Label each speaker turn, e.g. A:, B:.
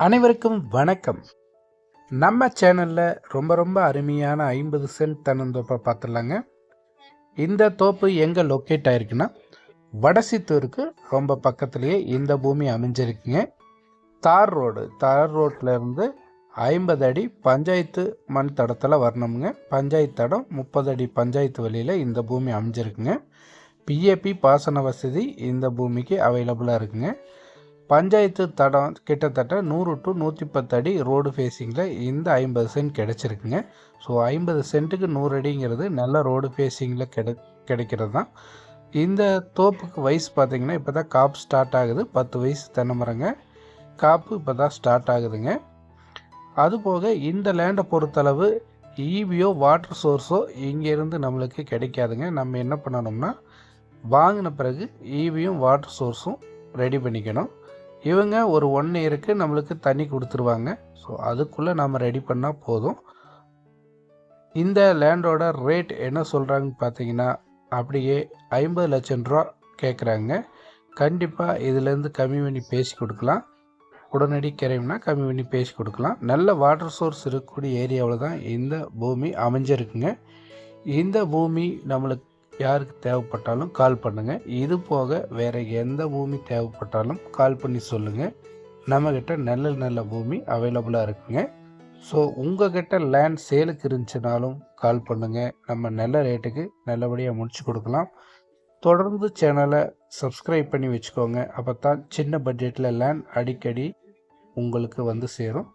A: அனைவருக்கும் வணக்கம். நம்ம சேனலில் ரொம்ப ரொம்ப அருமையான ஐம்பது சென்ட் தென்னந்தோப்பை பார்த்துடலாங்க. இந்த தோப்பு எங்கே லொக்கேட் ஆயிருக்குன்னா வடசித்தூருக்கு ரொம்ப பக்கத்துலேயே இந்த பூமி அமைஞ்சிருக்குங்க. தார் ரோடு தார் ரோட்டில் இருந்து ஐம்பது அடி பஞ்சாயத்து மண் தடத்தில் வரணுமுங்க. பஞ்சாயத்து தடம் முப்பது அடி பஞ்சாயத்து வழியில் இந்த பூமி அமைஞ்சிருக்குங்க. பிஏபி பாசன வசதி இந்த பூமிக்கு அவைலபிளாக இருக்குங்க. பஞ்சாயத்து தடம் கிட்டத்தட்ட நூறு டு நூற்றி பத்து அடி ரோடு ஃபேஸிங்கில் இந்த ஐம்பது சென்ட் கிடச்சிருக்குங்க. ஸோ ஐம்பது சென்ட்டுக்கு நூறு அடிங்கிறது நல்ல ரோடு ஃபேஸிங்கில் கிடை கிடைக்கிறது தான் இந்த தோப்புக்கு வயசு பார்த்திங்கன்னா இப்போ தான் காப்பு ஸ்டார்ட் ஆகுது. பத்து வயசு தென்னை மரங்க காப்பு இப்போ தான் ஸ்டார்ட் ஆகுதுங்க அதுபோக இந்த லேண்டை பொறுத்தளவு ஈபியோ வாட்டர் சோர்ஸோ இங்கேருந்து நம்மளுக்கு கிடைக்காதுங்க. நம்ம என்ன பண்ணணும்னா வாங்கின பிறகு ஈவியும் வாட்டர் சோர்ஸும் ரெடி பண்ணிக்கணும். இவங்க ஒரு ஒன் இயருக்கு நம்மளுக்கு தண்ணி கொடுத்துருவாங்க. ஸோ அதுக்குள்ளே நம்ம ரெடி பண்ணால் போதும். இந்த லேண்டோட ரேட் என்ன சொல்கிறாங்கன்னு பார்த்தீங்கன்னா அப்படியே ஐம்பது லட்சம் ரூபா கேட்குறாங்க கண்டிப்பாக இதுலேருந்து கம்மி பண்ணி பேசி கொடுக்கலாம். உடனடி கிரைம்னா கம்மி பண்ணி பேசி கொடுக்கலாம். நல்ல வாட்டர் சோர்ஸ் இருக்கக்கூடிய ஏரியாவில் தான் இந்த பூமி அமைஞ்சிருக்குங்க. இந்த பூமி நம்மளுக்கு யாருக்கு தேவைப்பட்டாலும் கால் பண்ணுங்கள் இது போக வேறு எந்த பூமி தேவைப்பட்டாலும் கால் பண்ணி சொல்லுங்கள் நம்மக்கிட்ட நல்ல நல்ல பூமி அவைலபிளாக இருக்குங்க. ஸோ உங்ககிட்ட லேண்ட் சேலுக்கு இருந்துச்சுனாலும் கால் பண்ணுங்கள் நம்ம நல்ல ரேட்டுக்கு நல்லபடியாக முடிச்சு கொடுக்கலாம். தொடர்ந்து சேனலை சப்ஸ்கிரைப் பண்ணி வச்சுக்கோங்க. அப்போ தான் சின்ன பட்ஜெட்டில் லேண்ட் அடிக்கடி உங்களுக்கு வந்து சேரும்.